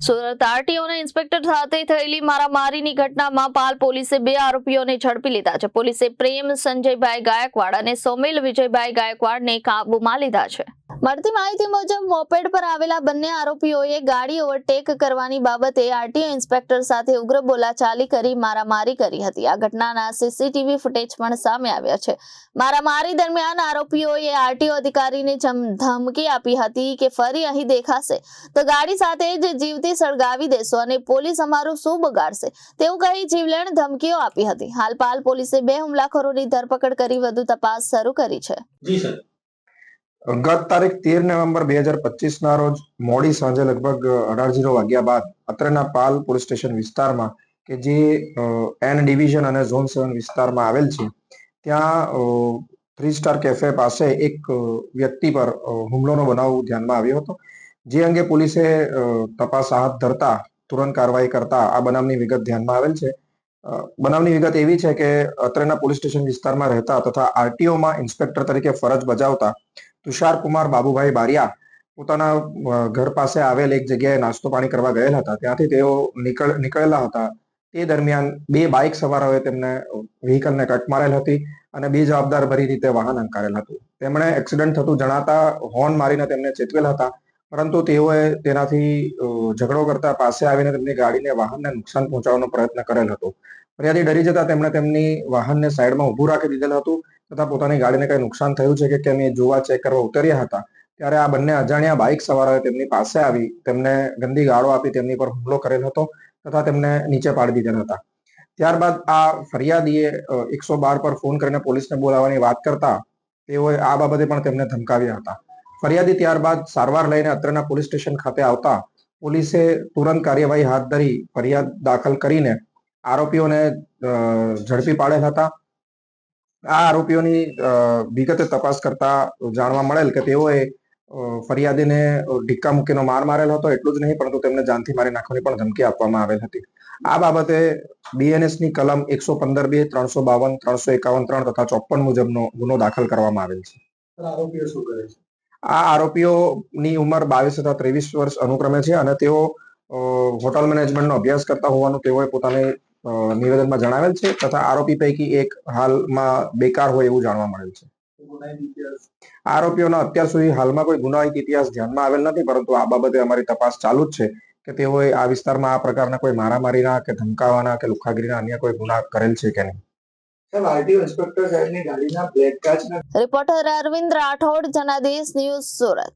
Surat આરટીઓના inspector સાથે થયેલી મારામારીની ઘટનામાં પાલ પોલીસે બે આરોપીઓને ઝડપી લીધા છે. પોલીસે પ્રેમ સંજયભાઈ ગાયકવાડ અને સોમેલ વિજયભાઈ ગાયકવાડને કાબુમાં લીધા છે. મળતી માહિતી મુજબ, મોપેડ પર આવેલા બંને આરોપીઓએ ગાડી ઓવરટેક કરવાની બાબતે આરટીઓ ઇન્સ્પેક્ટર સાથે ઉગ્ર બોલાચાલી કરી મારામારી કરી હતી. આ ઘટનાના સીસીટીવી ફૂટેજ પણ સામે આવ્યા છે. મારામારી દરમિયાન આરોપીઓએ આરટીઓ અધિકારીને ધમકી આપી હતી કે ફરી અહીં દેખાશે. તો ગાડી સાથે જ જીવતી સળગાવી દેશો અને પોલીસ અમારું શું બગાડશે? તેવું કહી જીવલેણ ધમકીઓ આપી હતી. હાલ પાલ પોલીસે બે હુમલાખોરોની ધરપકડ કરી વધુ તપાસ શરૂ કરી છે. જી, સર. ગત તારીખ તેર નવેમ્બર બે હજાર પચીસ ના રોજ મોડી સાંજે લગભગ અઢાર જીરો વાગ્યા બાદ અત્રેના પાલ પોલીસ સ્ટેશન વિસ્તારમાં કે જે એન ડિવિઝન અને ઝોન સેવન વિસ્તારમાં આવેલ છે, ત્યાં થ્રી સ્ટાર કેફે પાસે એક વ્યક્તિ પર હુમલોનો બનાવ ધ્યાનમાં આવ્યો હતો. જે અંગે પોલીસે તપાસ હાથ ધરતા, તુરંત કાર્યવાહી કરતા આ બનાવની વિગત ધ્યાનમાં આવેલ છે. બનાવની વિગત એવી છે કે અત્રેના પોલીસ સ્ટેશન વિસ્તારમાં રહેતા તથા આરટીઓમાં ઇન્સ્પેક્ટર તરીકે ફરજ બજાવતા તુષાર કુમાર બાબુભાઈ બારિયા પોતાના ઘર પાસે આવેલ એક જગ્યાએ નાસ્તો પાણી કરવા ગયેલા હતા. ત્યાંથી તેઓ નીકળ, નીકળેલા હતા. તે દરમિયાન બે બાઇક સવારોએ તેમને વ્હીકલને કટ મારેલ હતી અને બે જવાબદાર ભરી રીતે વાહન અંકારેલ હતું. તેમણે એક્સિડન્ટ થતું જણાતા હોર્ન મારીને તેમને ચેતવેલ હતા. પરંતુ તેઓએ તેનાથી ઝઘડો કરતા પાસે આવીને તેમની ગાડીને વાહનને નુકસાન પહોંચાડવાનો પ્રયત્ન કરેલ હતો. ફરિયાદી ડરી જતા તેમણે તેમની વાહનને સાઈડમાં ઊભું રાખી દીધેલ હતું. તથા પોતાની ગાડીને કઈ નુકસાન થયું છે કે કેમ એ જોવા ચેક કરવા ઉતર્યા હતા, ત્યારે આ બંને અજાણ્યા બાઇક સવારોએ તેમની પાસે આવી, તેમને ગંદી ગાળો આપી તેમની પર હુમલો કરેલ હતો તથા તેમને નીચે પાડી દીધેલ હતા. ત્યારબાદ આ ફરિયાદીએ એકસો બાર પર ફોન કરીને પોલીસને બોલાવવાની વાત કરતા તેઓએ આ બાબતે પણ તેમને ધમકાવ્યા હતા. ફરિયાદી ત્યારબાદ સારવાર લઈને અત્રના પોલીસ સ્ટેશન ખાતે આવતા પોલીસે તુરંત કાર્યવાહી હાથ ધરી ફરિયાદ દાખલ કરીને આરોપીઓને ઝડપી પાડેલ હતા. આ આરોપીઓની વિગતે તપાસ કરતા જાણવા મળેલ કે તેઓએ ફરિયાદીને ઢીક્કા મૂકીનો માર મારેલ હતો એટલું જ નહીં પરંતુ તેમને જાનથી મારી નાખવાની પણ ધમકી આપવામાં આવેલ હતી. આ બાબતે બીએનએસની કલમ એકસો પંદર બે ત્રણસો બાવન ત્રણસો એકાવન ત્રણ તથા ચોપન મુજબનો ગુનો દાખલ કરવામાં આવેલ છે. આરોપીઓ શું કરે છે? આ આરોપીઓની ઉંમર બાવીસ તથા ત્રેવીસ વર્ષ અનુક્રમે છે અને તેઓ હોટલ મેનેજમેન્ટનો અભ્યાસ કરતા હોવાનું તેઓએ પોતાની નિવેદનમાં જણાવેલ છે તથા આરોપી પૈકી એક હાલમાં બેકાર હોય એવું જાણવા મળેલ છે. આરોપીઓનો અત્યાર સુધી હાલમાં કોઈ ગુનાહિત ઇતિહાસ ધ્યાનમાં આવેલ નથી પરંતુ આ બાબતે અમારી તપાસ ચાલુ જ છે કે તેઓએ આ વિસ્તારમાં આ પ્રકારના કોઈ મારામારીના કે ધમકાવાના કે લુખાગીરીના અન્ય કોઈ ગુના કરેલ છે કે નહીં? સાહેબ આરટીઓ ઇન્સ્પેક્ટર સાહેબની ગાડીના બ્લેક કાચના રિપોર્ટર અરવિંદ રાઠોડ જનાદેશ ન્યૂઝ સુરત.